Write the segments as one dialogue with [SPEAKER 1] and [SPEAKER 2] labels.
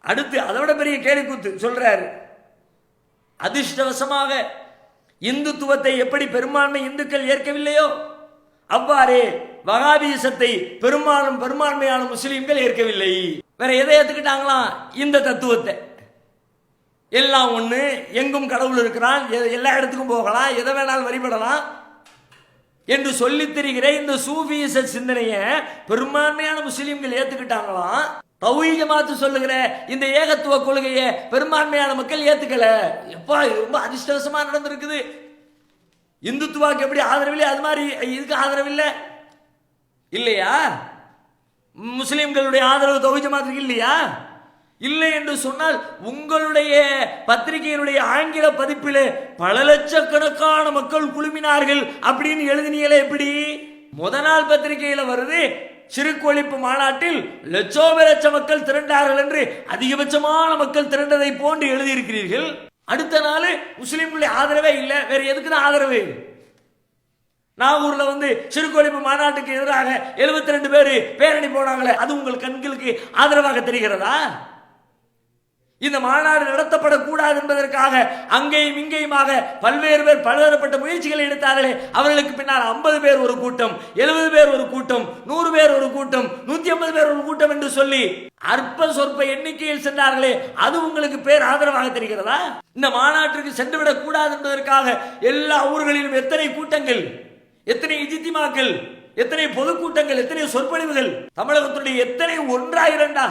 [SPEAKER 1] அடுத்து அதை விட பெரிய கேலி கூத்து சொல்றாரு. அதிர்ஷ்டவசமாக இந்துத்துவத்தை எப்படி பெரும்பான்மை இந்துக்கள் ஏற்கவில்லையோ அவ்வாறே வகாபீசத்தை பெரும்பாலும் பெரும்பான்மையான முஸ்லீம்கள் ஏற்கவில்லை. வேற எதை ஏத்துக்கிட்டாங்களாம் இந்த தத்துவத்தை. எல்லாம் ஒண்ணு எங்கும் கடவுள் இருக்கிறான் எ- எல்லா இடத்துக்கும் போகலாம் எதை வேணாலும் வழிபடலாம் என்று சொல்லித் தெரிகிற இந்த சூஃபிச சிந்தனையை பெரும்பான்மையான முஸ்லீம்கள் ஏத்துக்கிட்டாங்களாம் தௌஹீத் ஜமாத்து சொல்லுகிற இந்த ஏகத்துவ கொள்கையை பெரும்பான்மையான மக்கள் ஏத்துக்கல. எப்பா இது ரொம்ப அதிர்ஷ்டவசமா நடந்திருக்குது. இந்துத்துவாக்கு எப்படி ஆதரவில்லை? அது மாதிரி இதுக்கு ஆதரவில்லை. இல்லையா? முஸ்லிம்களுடைய ஆதரவு தௌஹீத் ஜமாத்துக்கு இல்லையா? இல்லை என்று சொன்னால் உங்களுடைய பத்திரிகையினுடைய ஆங்கில பதிப்பில் பல லட்சக்கணக்கான மக்கள் குழுமினார்கள் அப்படின்னு எழுதினீங்களே எப்படி? முத நாள் பத்திரிகையில வருது சிறுகொழிப்பு மாநாட்டில் லட்சோப லட்ச மக்கள் திரண்டார்கள் என்று அதிகபட்சமான மக்கள் திரண்டதை போன்று எழுதியிருக்கிறீர்கள். அடுத்த நாள் முஸ்லீம்களுடைய ஆதரவே இல்லை. வேற எதுக்கு தான் ஆதரவு நாகூர்ல வந்து சிறுகொழிப்பு மாநாட்டுக்கு எதிராக 72 ரெண்டு பேர் பேரணி போனாங்களே அது உங்கள் கண்களுக்கு ஆதரவாக தெரிகிறதா? இந்த மாநாடு நடத்தப்படக்கூடாது என்பதற்காக அங்கேயும் இங்கேயுமாக பல்வேறு பேர் பலதரப்பட்ட முயற்சிகளை எடுத்தார்களே. அவர்களுக்கு பின்னால் ஐம்பது பேர் ஒரு கூட்டம் எழுபது பேர் ஒரு கூட்டம் நூறு பேர் ஒரு கூட்டம் நூத்தி ஐம்பது பேர் ஒரு கூட்டம் என்று சொல்லி அற்ப சொற்ப எண்ணிக்கையில் சென்றார்களே. அது உங்களுக்கு பேர் ஆதரவாக தெரிகிறதா? இந்த மாநாட்டிற்கு சென்றுவிடக் கூடாது என்பதற்காக எல்லா ஊர்களிலும் எத்தனை கூட்டங்கள் எத்தனை இஜித்திமாக்கள் எத்தனை பொதுக்கூட்டங்கள் எத்தனை சொற்பொழிவுகள் தமிழகத்துடைய எத்தனை ஒன்றா இரண்டா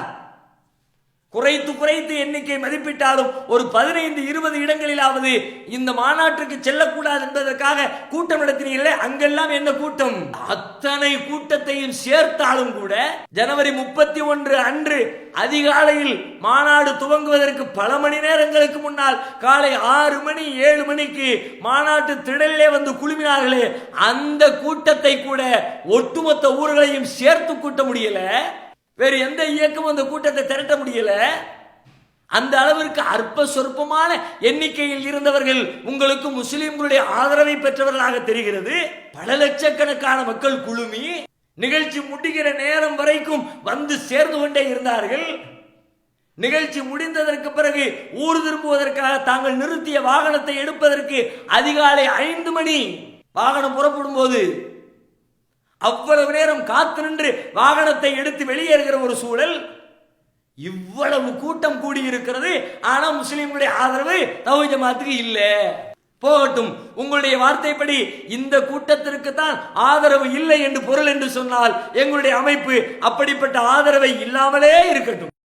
[SPEAKER 1] குறைத்து குறைத்து எண்ணிக்கை மதிப்பிட்டாலும் ஒரு பதினைந்து இருபது இடங்களிலாவது இந்த மாநாட்டுக்கு செல்லக்கூடாது என்பதற்காக கூட்டம் நடத்தினீர்களே அங்கெல்லாம் என்ன கூட்டம்? அத்தனை கூட்டத்தையும் சேர்த்தாலும் கூட ஜனவரி முப்பத்தி ஒன்று அன்று அதிகாலையில் மாநாடு துவங்குவதற்கு பல மணி நேரங்களுக்கு முன்னால் காலை ஆறு மணி ஏழு மணிக்கு மாநாட்டு திடலிலே வந்து குழுமினார்களே அந்த கூட்டத்தை கூட ஒட்டுமொத்த ஊர்களையும் சேர்த்து கூட்ட முடியல. வேறு எந்த இயக்கமும் அந்த கூட்டத்தை திரட்ட முடியல. அந்த அளவிற்கு அற்ப சொற்பமான எண்ணிக்கையில் இருந்தவர்கள் உங்களுக்கு முஸ்லிம்களுடைய ஆதரவை பெற்றவர்களாக தெரிகிறது. பல லட்சக்கணக்கான மக்கள் குழுமி நிகழ்ச்சி முடிகிற நேரம் வரைக்கும் வந்து சேர்ந்து கொண்டே இருந்தார்கள். நிகழ்ச்சி முடிந்ததற்கு பிறகு ஊர் திரும்புவதற்காக தாங்கள் நிறுத்திய வாகனத்தை எடுப்பதற்கு அதிகாலை ஐந்து மணி வாகனம் புறப்படும் போது அவ்வளவு நேரம் காத்து நின்று வாகனத்தை எடுத்து வெளியேறுகிற ஒரு சூழல் இவ்வளவு கூட்டம் கூடியிருக்கிறது. ஆனா முஸ்லீம்களுடைய ஆதரவு தௌஹி ஜமாத்துக்கு இல்லை. போகட்டும் உங்களுடைய வார்த்தைப்படி இந்த கூட்டத்திற்கு தான் ஆதரவு இல்லை என்று பொருள் என்று சொன்னால் எங்களுடைய அமைப்பு அப்படிப்பட்ட ஆதரவை இல்லாமலே இருக்கட்டும்.